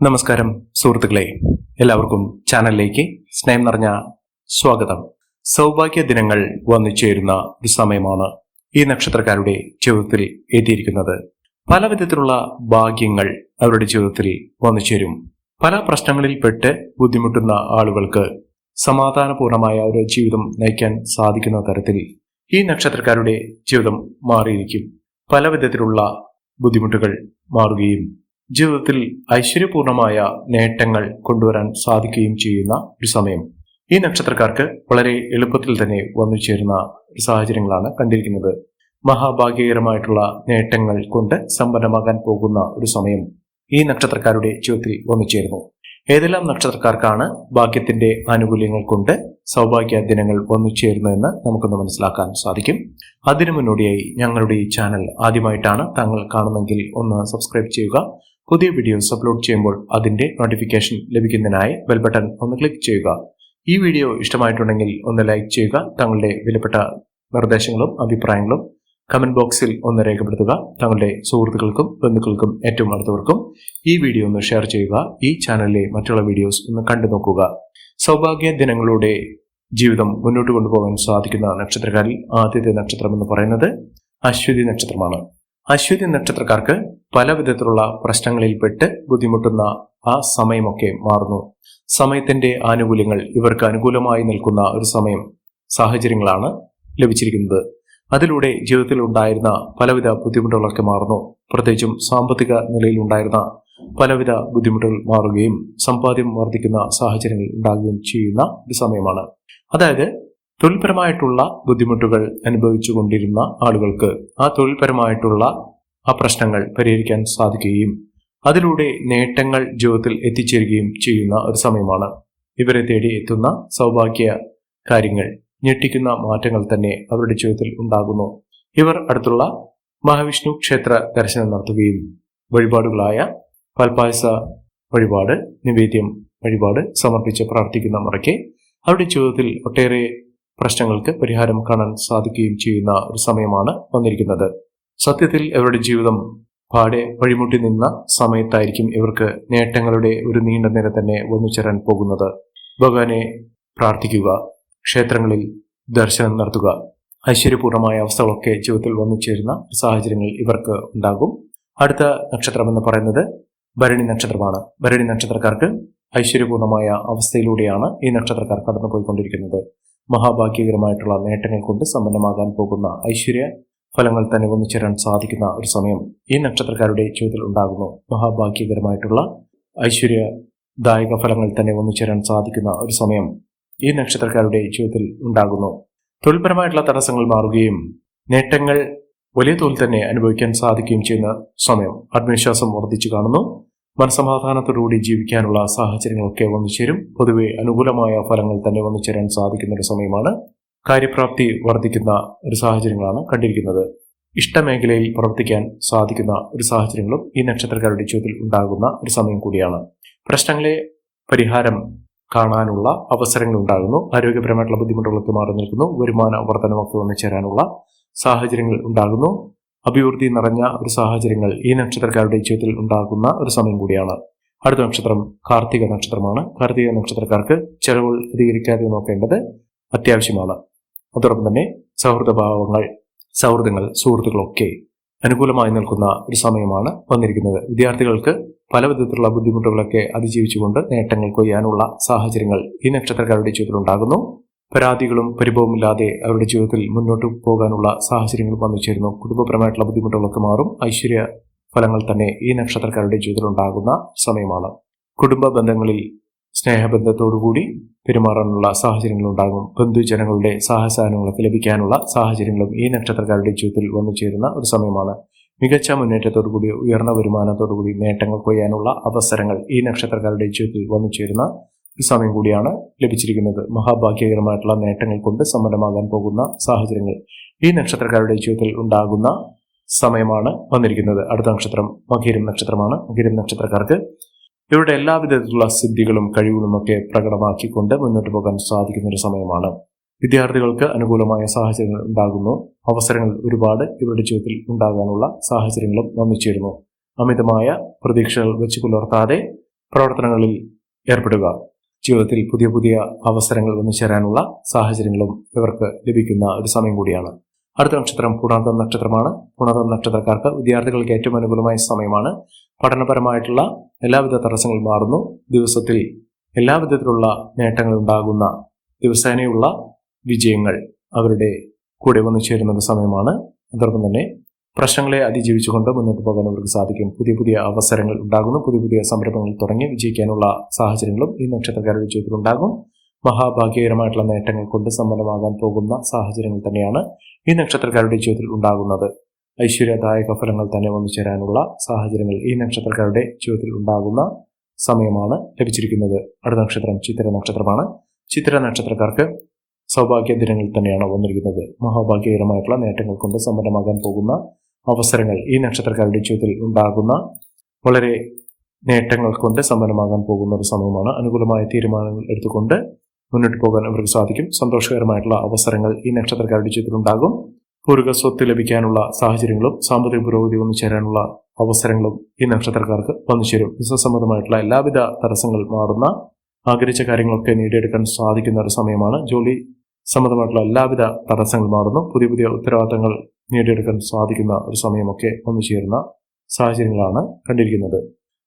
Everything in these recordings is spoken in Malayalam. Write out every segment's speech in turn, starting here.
നമസ്കാരം സുഹൃത്തുക്കളെ. എല്ലാവർക്കും ചാനലിലേക്ക് സ്നേഹം നിറഞ്ഞ സ്വാഗതം. സൗഭാഗ്യ ദിനങ്ങൾ വന്നു ചേരുന്ന ഒരു സമയമാണ് ഈ നക്ഷത്രക്കാരുടെ ജീവിതത്തിൽ എത്തിയിരിക്കുന്നത്. പല വിധത്തിലുള്ള ഭാഗ്യങ്ങൾ അവരുടെ ജീവിതത്തിൽ വന്നു ചേരും. പല പ്രശ്നങ്ങളിൽ പെട്ട് ബുദ്ധിമുട്ടുന്ന ആളുകൾക്ക് സമാധാനപൂർണമായ ഒരു ജീവിതം നയിക്കാൻ സാധിക്കുന്ന തരത്തിൽ ഈ നക്ഷത്രക്കാരുടെ ജീവിതം മാറിയിരിക്കും. പല വിധത്തിലുള്ള ബുദ്ധിമുട്ടുകൾ മാറുകയും ജീവിതത്തിൽ ഐശ്വര്യപൂർണമായ നേട്ടങ്ങൾ കൊണ്ടുവരാൻ സാധിക്കുകയും ചെയ്യുന്ന ഒരു സമയം. ഈ നക്ഷത്രക്കാർക്ക് വളരെ എളുപ്പത്തിൽ തന്നെ വന്നു ചേരുന്ന സാഹചര്യങ്ങളാണ് കണ്ടിരിക്കുന്നത്. മഹാഭാഗ്യകരമായിട്ടുള്ള നേട്ടങ്ങൾ കൊണ്ട് സമ്പന്നമാകാൻ പോകുന്ന ഒരു സമയം ഈ നക്ഷത്രക്കാരുടെ ജീവിതത്തിൽ വന്നു ചേരുന്നു. ഏതെല്ലാം നക്ഷത്രക്കാർക്കാണ് ഭാഗ്യത്തിന്റെ ആനുകൂല്യങ്ങൾ കൊണ്ട് സൗഭാഗ്യ ദിനങ്ങൾ വന്നു ചേരുന്നതെന്ന് നമുക്കൊന്ന് മനസ്സിലാക്കാൻ സാധിക്കും. അതിനു മുന്നോടിയായി ഞങ്ങളുടെ ഈ ചാനൽ ആദ്യമായിട്ടാണ് താങ്കൾ കാണുന്നെങ്കിൽ ഒന്ന് സബ്സ്ക്രൈബ് ചെയ്യുക. പുതിയ വീഡിയോസ് അപ്ലോഡ് ചെയ്യുമ്പോൾ അതിന്റെ നോട്ടിഫിക്കേഷൻ ലഭിക്കുന്നതിനായി ബെൽ ബട്ടൺ ഒന്ന് ക്ലിക്ക് ചെയ്യുക. ഈ വീഡിയോ ഇഷ്ടമായിട്ടുണ്ടെങ്കിൽ ഒന്ന് ലൈക്ക് ചെയ്യുക. തങ്ങളുടെ വിലപ്പെട്ട നിർദ്ദേശങ്ങളും അഭിപ്രായങ്ങളും കമന്റ് ബോക്സിൽ ഒന്ന് രേഖപ്പെടുത്തുക. തങ്ങളുടെ സുഹൃത്തുക്കൾക്കും ബന്ധുക്കൾക്കും ഏറ്റവും അടുത്തവർക്കും ഈ വീഡിയോ ഒന്ന് ഷെയർ ചെയ്യുക. ഈ ചാനലിലെ മറ്റുള്ള വീഡിയോസ് ഒന്ന് കണ്ടു നോക്കുക. സൗഭാഗ്യ ദിനങ്ങളുടെ ജീവിതം മുന്നോട്ട് കൊണ്ടുപോകാൻ സാധിക്കുന്ന നക്ഷത്രക്കാരിൽ ആദ്യത്തെ നക്ഷത്രം എന്ന് പറയുന്നത് അശ്വതി നക്ഷത്രമാണ്. അശ്വതി നക്ഷത്രക്കാർക്ക് പല വിധത്തിലുള്ള പ്രശ്നങ്ങളിൽപ്പെട്ട് ബുദ്ധിമുട്ടുന്ന ആ സമയമൊക്കെ മാറുന്നു. സമയത്തിന്റെ ആനുകൂല്യങ്ങൾ ഇവർക്ക് അനുകൂലമായി നിൽക്കുന്ന ഒരു സമയം സാഹചര്യങ്ങളാണ് ലഭിച്ചിരിക്കുന്നത്. അതിലൂടെ ജീവിതത്തിൽ ഉണ്ടായിരുന്ന പലവിധ ബുദ്ധിമുട്ടുകളൊക്കെ മാറുന്നു. പ്രത്യേകിച്ചും സാമ്പത്തിക നിലയിൽ ഉണ്ടായിരുന്ന പലവിധ ബുദ്ധിമുട്ടുകൾ മാറുകയും സമ്പാദ്യം വർദ്ധിക്കുന്ന സാഹചര്യങ്ങൾ ഉണ്ടാകുകയും ചെയ്യുന്ന ഒരു സമയമാണ്. അതായത് തൊഴിൽപരമായിട്ടുള്ള ബുദ്ധിമുട്ടുകൾ അനുഭവിച്ചു കൊണ്ടിരുന്ന ആളുകൾക്ക് ആ തൊഴിൽപരമായിട്ടുള്ള ആ പ്രശ്നങ്ങൾ പരിഹരിക്കാൻ സാധിക്കുകയും അതിലൂടെ നേട്ടങ്ങൾ ജീവിതത്തിൽ എത്തിച്ചേരുകയും ചെയ്യുന്ന ഒരു സമയമാണ്. ഇവരെ തേടി എത്തുന്ന സൗഭാഗ്യ കാര്യങ്ങൾ ഞെട്ടിക്കുന്ന മാറ്റങ്ങൾ തന്നെ അവരുടെ ജീവിതത്തിൽ ഉണ്ടാകുന്നു. ഇവർ അടുത്തുള്ള മഹാവിഷ്ണു ക്ഷേത്ര ദർശനം നടത്തുകയും വഴിപാടുകളായ പൽപായസ വഴിപാട് നിവേദ്യം വഴിപാട് സമർപ്പിച്ച് പ്രാർത്ഥിക്കുന്ന മുറയ്ക്ക് അവരുടെ ജീവിതത്തിൽ ഒട്ടേറെ പ്രശ്നങ്ങൾക്ക് പരിഹാരം കാണാൻ സാധിക്കുകയും ചെയ്യുന്ന ഒരു സമയമാണ് വന്നിരിക്കുന്നത്. സത്യത്തിൽ ഇവരുടെ ജീവിതം പാടെ വഴിമുട്ടി നിന്ന സമയത്തായിരിക്കും ഇവർക്ക് നേട്ടങ്ങളുടെ ഒരു നീണ്ട നിര തന്നെ വന്നു ചേരാൻ പോകുന്നത്. ഭഗവാനെ പ്രാർത്ഥിക്കുക ക്ഷേത്രങ്ങളിൽ ദർശനം നടത്തുക ഐശ്വര്യപൂർണമായ അവസ്ഥകളൊക്കെ ജീവിതത്തിൽ വന്നു ചേരുന്ന സാഹചര്യങ്ങൾ ഇവർക്ക് ഉണ്ടാകും. അടുത്ത നക്ഷത്രം എന്ന് പറയുന്നത് ഭരണി നക്ഷത്രമാണ്. ഭരണി നക്ഷത്രക്കാർക്ക് ഐശ്വര്യപൂർണമായ അവസ്ഥയിലൂടെയാണ് ഈ നക്ഷത്രക്കാർ കടന്നുപോയിക്കൊണ്ടിരിക്കുന്നത്. മഹാഭാഗ്യകരമായിട്ടുള്ള നേട്ടങ്ങൾ കൊണ്ട് സമ്പന്നമാകാൻ പോകുന്ന ഐശ്വര്യ ഫലങ്ങൾ തന്നെ ഒന്നിച്ചേരാൻ ചേരാൻ സാധിക്കുന്ന ഒരു സമയം ഈ നക്ഷത്രക്കാരുടെ ജീവിതത്തിൽ ഉണ്ടാകുന്നു. മഹാഭാഗ്യകരമായിട്ടുള്ള ഐശ്വര്യദായക ഫലങ്ങൾ തന്നെ ഒന്നിച്ചേരാൻ ചേരാൻ സാധിക്കുന്ന ഒരു സമയം ഈ നക്ഷത്രക്കാരുടെ ജീവിതത്തിൽ ഉണ്ടാകുന്നു. തൊഴിൽപരമായിട്ടുള്ള തടസ്സങ്ങൾ മാറുകയും നേട്ടങ്ങൾ വലിയ തോതിൽ തന്നെ അനുഭവിക്കാൻ സാധിക്കുകയും ചെയ്യുന്ന സമയം ആത്മവിശ്വാസം വർദ്ധിച്ചു കാണുന്നു. മനസമാധാനത്തോടുകൂടി ജീവിക്കാനുള്ള സാഹചര്യങ്ങളൊക്കെ വന്നു ചേരും. പൊതുവെ അനുകൂലമായ ഫലങ്ങൾ തന്നെ വന്നു ചേരാൻ സാധിക്കുന്ന ഒരു സമയമാണ്. കാര്യപ്രാപ്തി വർദ്ധിക്കുന്ന ഒരു സാഹചര്യങ്ങളാണ് കണ്ടിരിക്കുന്നത്. ഇഷ്ടമേഖലയിൽ പ്രവർത്തിക്കാൻ സാധിക്കുന്ന ഒരു സാഹചര്യങ്ങളും ഈ നക്ഷത്രക്കാരുടെ ജീവിതത്തിൽ ഉണ്ടാകുന്ന ഒരു സമയം കൂടിയാണ്. പ്രശ്നങ്ങളെ പരിഹാരം കാണാനുള്ള അവസരങ്ങൾ ഉണ്ടാകുന്നു. ആരോഗ്യപരമായിട്ടുള്ള ബുദ്ധിമുട്ടുകളൊക്കെ മാറി നിൽക്കുന്നു. വരുമാന വർധനമൊക്കെ വന്നു ചേരാനുള്ള സാഹചര്യങ്ങൾ ഉണ്ടാകുന്നു. അഭിവൃദ്ധി നിറഞ്ഞ ഒരു സാഹചര്യങ്ങൾ ഈ നക്ഷത്രക്കാരുടെ ജീവിതത്തിൽ ഉണ്ടാകുന്ന ഒരു സമയം കൂടിയാണ്. അടുത്ത നക്ഷത്രം കാർത്തിക നക്ഷത്രമാണ്. കാർത്തിക നക്ഷത്രക്കാർക്ക് ചെലവുകൾ അധികരിക്കാതെ നോക്കേണ്ടത് അത്യാവശ്യമാണ്. അതോടൊപ്പം തന്നെ സൗഹൃദഭാവങ്ങൾ സൗഹൃദങ്ങൾ സുഹൃത്തുക്കളൊക്കെ അനുകൂലമായി നിൽക്കുന്ന ഒരു സമയമാണ് വന്നിരിക്കുന്നത്. വിദ്യാർത്ഥികൾക്ക് പല വിധത്തിലുള്ള ബുദ്ധിമുട്ടുകളൊക്കെ അതിജീവിച്ചുകൊണ്ട് നേട്ടങ്ങൾ കൊയ്യാനുള്ള സാഹചര്യങ്ങൾ ഈ നക്ഷത്രക്കാരുടെ ജീവിതത്തിൽ ഉണ്ടാകുന്നു. പരാതികളും പരിഭവമില്ലാതെ അവരുടെ ജീവിതത്തിൽ മുന്നോട്ട് പോകാനുള്ള സാഹചര്യങ്ങൾ വന്നു ചേരുന്നു കുടുംബപരമായിട്ടുള്ള ബുദ്ധിമുട്ടുകളൊക്കെ മാറും. ഐശ്വര്യ ഫലങ്ങൾ തന്നെ ഈ നക്ഷത്രക്കാരുടെ ജീവിതത്തിൽ ഉണ്ടാകുന്ന സമയമാണ്. കുടുംബ ബന്ധങ്ങളിൽ സ്നേഹബന്ധത്തോടുകൂടി പെരുമാറാനുള്ള സാഹചര്യങ്ങൾ ഉണ്ടാകും. ബന്ധുജനങ്ങളുടെ സഹസാനങ്ങളൊക്കെ ലഭിക്കാനുള്ള സാഹചര്യങ്ങളും ഈ നക്ഷത്രക്കാരുടെ ജീവിതത്തിൽ വന്നു ചേരുന്ന ഒരു സമയമാണ്. മികച്ച മുന്നേറ്റത്തോടുകൂടി ഉയർന്ന വരുമാനത്തോടുകൂടി നേട്ടങ്ങൾ കൊയ്യാനുള്ള അവസരങ്ങൾ ഈ നക്ഷത്രക്കാരുടെ ജീവിതത്തിൽ വന്നു ചേരുന്ന സമയം കൂടിയാണ് ലഭിച്ചിരിക്കുന്നത്. മഹാഭാഗ്യകരമായിട്ടുള്ള നേട്ടങ്ങൾ കൊണ്ട് സമ്പന്നമാകാൻ പോകുന്ന സാഹചര്യങ്ങൾ ഈ നക്ഷത്രക്കാരുടെ ജീവിതത്തിൽ ഉണ്ടാകുന്ന സമയമാണ് വന്നിരിക്കുന്നത്. അടുത്ത നക്ഷത്രം മകീരം നക്ഷത്രമാണ്. മകീരം നക്ഷത്രക്കാർക്ക് ഇവരുടെ എല്ലാവിധത്തിലുള്ള സിദ്ധികളും കഴിവുകളും ഒക്കെ പ്രകടമാക്കിക്കൊണ്ട് മുന്നോട്ട് പോകാൻ സാധിക്കുന്ന ഒരു സമയമാണ്. വിദ്യാർത്ഥികൾക്ക് അനുകൂലമായ സാഹചര്യങ്ങൾ ഉണ്ടാകുന്നു. അവസരങ്ങൾ ഒരുപാട് ഇവരുടെ ജീവിതത്തിൽ ഉണ്ടാകാനുള്ള സാഹചര്യങ്ങളും വന്നു ചേരുന്നു. അമിതമായ പ്രതീക്ഷകൾ വെച്ച് പുലർത്താതെ പ്രവർത്തനങ്ങളിൽ ഏർപ്പെടുക. ജീവിതത്തിൽ പുതിയ പുതിയ അവസരങ്ങൾ വന്നു ചേരാനുള്ള സാഹചര്യങ്ങളും ഇവർക്ക് ലഭിക്കുന്ന ഒരു സമയം കൂടിയാണ്. അടുത്ത നക്ഷത്രം പുണർദം നക്ഷത്രമാണ്. പുണർദം നക്ഷത്രക്കാർക്ക് വിദ്യാർത്ഥികൾക്ക് ഏറ്റവും അനുകൂലമായ സമയമാണ്. പഠനപരമായിട്ടുള്ള എല്ലാവിധ തടസ്സങ്ങളും മാറുന്നു. ദിവസത്തിൽ എല്ലാവിധത്തിലുള്ള നേട്ടങ്ങൾ ഉണ്ടാകുന്ന ദിവസേനയുള്ള വിജയങ്ങൾ അവരുടെ കൂടെ വന്നു ചേരുന്ന ഒരു സമയമാണ്. അതോടൊപ്പം തന്നെ പ്രശ്നങ്ങളെ അതിജീവിച്ചുകൊണ്ട് മുന്നോട്ട് പോകാൻ അവർക്ക് സാധിക്കും. പുതിയ പുതിയ അവസരങ്ങൾ ഉണ്ടാകുന്നു. പുതിയ പുതിയ സംരംഭങ്ങൾ തുടങ്ങി വിജയിക്കാനുള്ള സാഹചര്യങ്ങളും ഈ നക്ഷത്രക്കാരുടെ ജീവിതത്തിലുണ്ടാകും മഹാഭാഗ്യകരമായിട്ടുള്ള നേട്ടങ്ങൾ കൊണ്ട് സമ്പന്നമാകാൻ പോകുന്ന സാഹചര്യങ്ങൾ തന്നെയാണ് ഈ നക്ഷത്രക്കാരുടെ ജീവിതത്തിൽ ഉണ്ടാകുന്നത്. ഐശ്വര്യദായക ഫലങ്ങൾ തന്നെ വന്നു ചേരാനുള്ള സാഹചര്യങ്ങൾ ഈ നക്ഷത്രക്കാരുടെ ജീവിതത്തിൽ ഉണ്ടാകുന്ന സമയമാണ് ലഭിച്ചിരിക്കുന്നത്. അടുത്ത നക്ഷത്രം ചിത്ര നക്ഷത്രമാണ്. ചിത്ര നക്ഷത്രക്കാർക്ക് സൗഭാഗ്യ ദിനങ്ങൾ തന്നെയാണ് വന്നിരിക്കുന്നത്. മഹാഭാഗ്യകരമായിട്ടുള്ള നേട്ടങ്ങൾ കൊണ്ട് സമ്പന്നമാകാൻ പോകുന്ന അവസരങ്ങൾ ഈ നക്ഷത്രക്കാരുടെ ജീവിതത്തിൽ ഉണ്ടാകുന്ന വളരെ നേട്ടങ്ങൾ കൊണ്ട് സമ്പന്നമാകാൻ പോകുന്ന ഒരു സമയമാണ്. അനുകൂലമായ തീരുമാനങ്ങൾ എടുത്തുകൊണ്ട് മുന്നോട്ട് പോകാൻ അവർക്ക് സാധിക്കും. സന്തോഷകരമായിട്ടുള്ള അവസരങ്ങൾ ഈ നക്ഷത്രക്കാരുടെ ജീവിതത്തിൽ ഉണ്ടാകും. പൂർവ സ്വത്ത് ലഭിക്കാനുള്ള സാഹചര്യങ്ങളും സാമ്പത്തിക പുരോഗതി വന്നു ചേരാനുള്ള അവസരങ്ങളും ഈ നക്ഷത്രക്കാർക്ക് വന്നു ചേരും. ബിസിനസ് സംബന്ധമായിട്ടുള്ള എല്ലാവിധ തടസ്സങ്ങൾ മാറുന്ന ആഗ്രഹിച്ച കാര്യങ്ങളൊക്കെ നേടിയെടുക്കാൻ സാധിക്കുന്ന ഒരു സമയമാണ്. ജോലി സംബന്ധമായിട്ടുള്ള എല്ലാവിധ തടസ്സങ്ങൾ മാറുന്നു. പുതിയ പുതിയ ഉത്തരവാദിത്തങ്ങൾ നേടിയെടുക്കാൻ സാധിക്കുന്ന ഒരു സമയമൊക്കെ വന്നു ചേരുന്ന സാഹചര്യങ്ങളാണ് കണ്ടിരിക്കുന്നത്.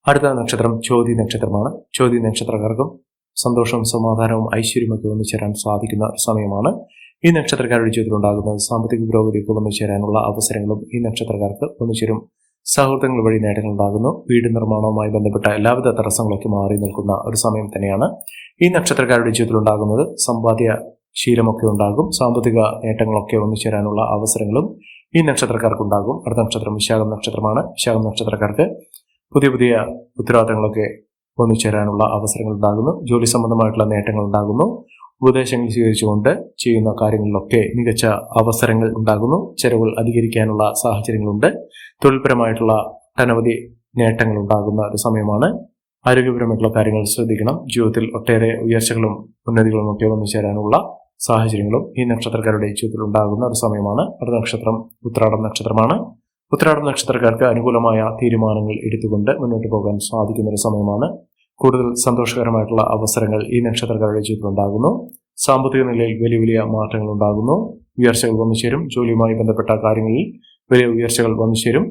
അടുത്ത നക്ഷത്രം ചോതി നക്ഷത്രമാണ്. ചോതി നക്ഷത്രക്കാർക്കും സന്തോഷവും സമാധാനവും ഐശ്വര്യമൊക്കെ വന്നു ചേരാൻ സാധിക്കുന്ന ഒരു സമയമാണ്. ഈ നക്ഷത്രക്കാരുടെ ജീവിതത്തിൽ ഉണ്ടാകുന്ന സാമ്പത്തിക പുരോഗതിയൊക്കെ വന്നു ചേരാനുള്ള അവസരങ്ങളും ഈ നക്ഷത്രക്കാർക്ക് വന്നു ചേരും. സൗഹൃദങ്ങൾ വഴി നേട്ടങ്ങൾ ഉണ്ടാകുന്നു. വീട് നിർമ്മാണവുമായി ബന്ധപ്പെട്ട എല്ലാവിധ തടസ്സങ്ങളൊക്കെ മാറി നിൽക്കുന്ന ഒരു സമയം തന്നെയാണ് ഈ നക്ഷത്രക്കാരുടെ ജീവിതത്തിൽ ഉണ്ടാകുന്നത്. സമ്പാദ്യ ശീലമൊക്കെ ഉണ്ടാകും. സാമ്പത്തിക നേട്ടങ്ങളൊക്കെ വന്നു ചേരാനുള്ള അവസരങ്ങളും ഈ നക്ഷത്രക്കാർക്ക് ഉണ്ടാകും അടുത്ത നക്ഷത്രം വിശാഖം നക്ഷത്രമാണ്. വിശാഖം നക്ഷത്രക്കാർക്ക് പുതിയ പുതിയ ഉത്തരവാദിത്തങ്ങളൊക്കെ വന്നു ചേരാനുള്ള അവസരങ്ങൾ ഉണ്ടാകുന്നു. ജോലി സംബന്ധമായിട്ടുള്ള നേട്ടങ്ങൾ ഉണ്ടാകുന്നു. ഉപദേശങ്ങൾ സ്വീകരിച്ചുകൊണ്ട് ചെയ്യുന്ന കാര്യങ്ങളിലൊക്കെ മികച്ച അവസരങ്ങൾ ഉണ്ടാകുന്നു. ചെലവുകൾ അധികരിക്കാനുള്ള സാഹചര്യങ്ങളുണ്ട്. തൊഴിൽപരമായിട്ടുള്ള ഒട്ടനവധി നേട്ടങ്ങൾ ഉണ്ടാകുന്ന ഒരു സമയമാണ്. ആരോഗ്യപരമായിട്ടുള്ള കാര്യങ്ങൾ ശ്രദ്ധിക്കണം. ജീവിതത്തിൽ ഒട്ടേറെ ഉയർച്ചകളും ഉന്നതികളും ഒക്കെ വന്നു ചേരാനുള്ള സാഹചര്യങ്ങളും ഈ നക്ഷത്രക്കാരുടെ ജീവിതത്തിൽ ഉണ്ടാകുന്ന ഒരു സമയമാണ്. അടുത്ത നക്ഷത്രം ഉത്രാടം നക്ഷത്രമാണ്. ഉത്രാടം നക്ഷത്രക്കാർക്ക് അനുകൂലമായ തീരുമാനങ്ങൾ എടുത്തുകൊണ്ട് മുന്നോട്ട് പോകാൻ സാധിക്കുന്ന ഒരു സമയമാണ്. കൂടുതൽ സന്തോഷകരമായിട്ടുള്ള അവസരങ്ങൾ ഈ നക്ഷത്രക്കാരുടെ ജീവിതത്തിൽ ഉണ്ടാകുന്നു സാമ്പത്തിക നിലയിൽ വലിയ വലിയ മാറ്റങ്ങൾ ഉണ്ടാകുന്നു. ഉയർച്ചകൾ വന്നു ചേരും. ജോലിയുമായി ബന്ധപ്പെട്ട കാര്യങ്ങളിൽ വലിയ ഉയർച്ചകൾ വന്നു ചേരും.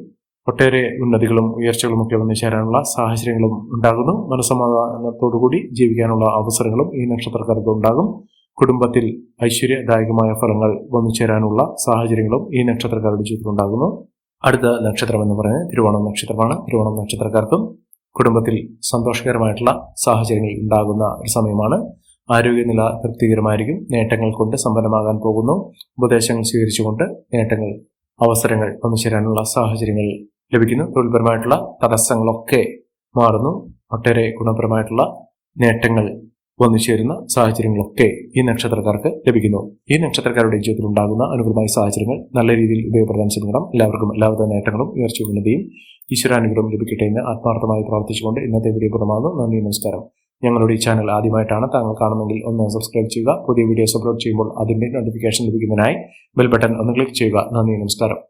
ഒട്ടേറെ ഉന്നതികളും ഉയർച്ചകളും ഒക്കെ വന്നു ചേരാനുള്ള സാഹചര്യങ്ങളും ഉണ്ടാകുന്നു. മനസ്സമാധാനത്തോടുകൂടി ജീവിക്കാനുള്ള അവസരങ്ങളും ഈ നക്ഷത്രക്കാർക്ക് ഉണ്ടാകും. കുടുംബത്തിൽ ഐശ്വര്യദായകമായ ഫലങ്ങൾ വന്നു ചേരാനുള്ള സാഹചര്യങ്ങളും ഈ നക്ഷത്രക്കാരുടെ ജീവിതത്തിൽ ഉണ്ടാകുന്നു അടുത്ത നക്ഷത്രം എന്ന് പറയുന്നത് തിരുവോണം നക്ഷത്രമാണ്. തിരുവോണം നക്ഷത്രക്കാർക്കും കുടുംബത്തിൽ സന്തോഷകരമായിട്ടുള്ള സാഹചര്യങ്ങൾ ഉണ്ടാകുന്ന ഒരു സമയമാണ്. ആരോഗ്യനില തൃപ്തികരമായിരിക്കും. നേട്ടങ്ങൾ കൊണ്ട് സമ്പന്നമാകാൻ പോകുന്നു. ഉപദേശങ്ങൾ സ്വീകരിച്ചുകൊണ്ട് നേട്ടങ്ങൾ അവസരങ്ങൾ വന്നു ചേരാനുള്ള സാഹചര്യങ്ങൾ ലഭിക്കുന്നു. തൊഴിൽപരമായിട്ടുള്ള തടസ്സങ്ങളൊക്കെ മാറുന്നു. ഒട്ടേറെ ഗുണപരമായിട്ടുള്ള നേട്ടങ്ങൾ വന്നു ചേരുന്ന സാഹചര്യങ്ങളൊക്കെ ഈ നക്ഷത്രക്കാർക്ക് ലഭിക്കുന്നു. ഈ നക്ഷത്രക്കാരുടെ ജീവിതത്തിൽ ഉണ്ടാകുന്ന അനുകൂലമായ സാഹചര്യങ്ങൾ നല്ല രീതിയിൽ ഉപയോഗപ്രദം ശ്രമിക്കണം എല്ലാവർക്കും എല്ലാവിധ നേട്ടങ്ങളും ഉയർച്ച ഉന്നതിയും ഈശ്വരാനുഗ്രഹം ലഭിക്കട്ടെ എന്ന് ആത്മാർത്ഥമായി പ്രാർത്ഥിച്ചുകൊണ്ട് ഇന്നത്തെ വീഡിയോ പൂർണമാകുന്നു. നന്ദി നമസ്കാരം. ഞങ്ങളുടെ ഈ ചാനൽ ആദ്യമായിട്ടാണ് താങ്കൾ കാണുന്നെങ്കിൽ ഒന്ന് സബ്സ്ക്രൈബ് ചെയ്യുക. പുതിയ വീഡിയോസ് അപ്ലോഡ് ചെയ്യുമ്പോൾ അതിന്റെ നോട്ടിഫിക്കേഷൻ ലഭിക്കുന്നതിനായി ബെൽ ബട്ടൺ ഒന്ന് ക്ലിക്ക് ചെയ്യുക. നന്ദി നമസ്കാരം.